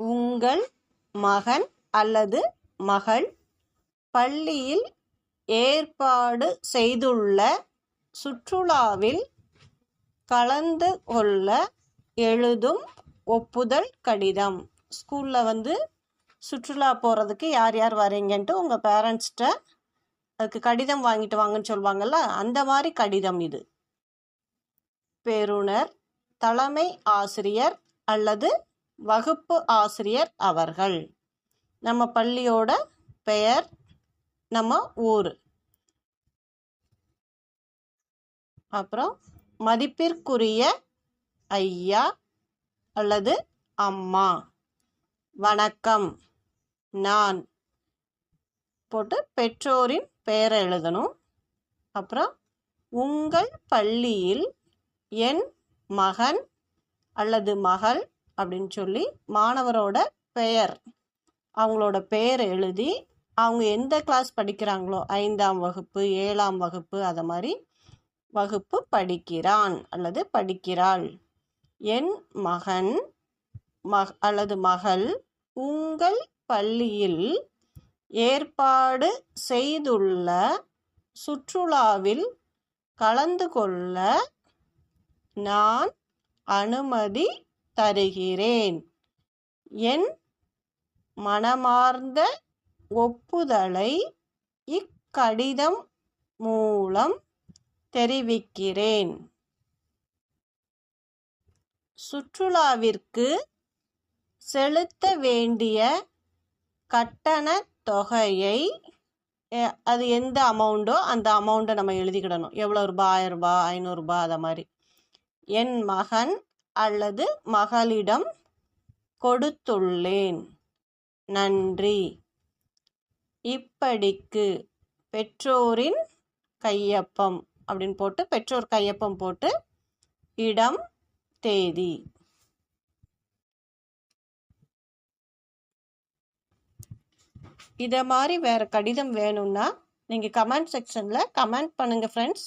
உங்கள் மகன் அல்லது மகள் பள்ளியில் ஏற்பாடு செய்துள்ள சுற்றுலாவில் கலந்து கொள்ள எழுதும் ஒப்புதல் கடிதம். ஸ்கூலில் வந்து சுற்றுலா போகிறதுக்கு யார் யார் வரீங்கன்ட்டு உங்கள் பேரண்ட்ஸ்கிட்ட அதுக்கு கடிதம் வாங்கிட்டு வாங்கன்னு சொல்லுவாங்கள்ல அந்த மாதிரி கடிதம் இது. பெறுநர் தலைமை ஆசிரியர் அல்லது வகுப்பு ஆசிரியர் அவர்கள். நம்ம பள்ளியோட பெயர் நம்ம ஊர். அப்புறம் மதிப்பிற்குரிய ஐயா அல்லது அம்மா. வணக்கம். நான் போட்டு பெற்றோரின் பெயரை எழுதணும். அப்புறம் உங்கள் பள்ளியில் என் மகன் அல்லது மகள் அப்படின்னு சொல்லி மாணவரோட பெயர் அவங்களோட பெயர் எழுதி அவங்க எந்த கிளாஸ் படிக்கிறாங்களோ ஐந்தாம் வகுப்பு ஏழாம் வகுப்பு அதை மாதிரி வகுப்பு படிக்கிறான் அல்லது படிக்கிறாள். என் மகன் மக அல்லது மகள் உங்கள் பள்ளியில் ஏற்பாடு செய்துள்ள சுற்றுலாவில் கலந்து கொள்ள நான் அனுமதி தருகிறேன். என் மனமார்ந்த ஒப்புதலை இக்கடிதம் மூலம் தெரிவிக்கிறேன். சுற்றுலாவிற்கு செலுத்த வேண்டிய கட்டணத் தொகையை அது எந்த அமௌண்ட்டோ அந்த அமௌண்ட்டை நம்ம எழுதிக்கிடணும். எவ்வளோ ரூபா ஆயிரம் ரூபாய் ஐநூறுரூபா அதை மாதிரி. என் மகன் அல்லது மகளிடம் கொடுத்துள்ளேன். நன்றி. இப்படிக்கு பெற்றோரின் கையொப்பம் அப்படின்னு போட்டு பெற்றோர் கையொப்பம் போட்டு இடம் தேதி. இதை மாதிரி வேறு கடிதம் வேணும்னா நீங்கள் கமெண்ட் செக்ஷனில் கமெண்ட் பண்ணுங்கள் ஃப்ரெண்ட்ஸ்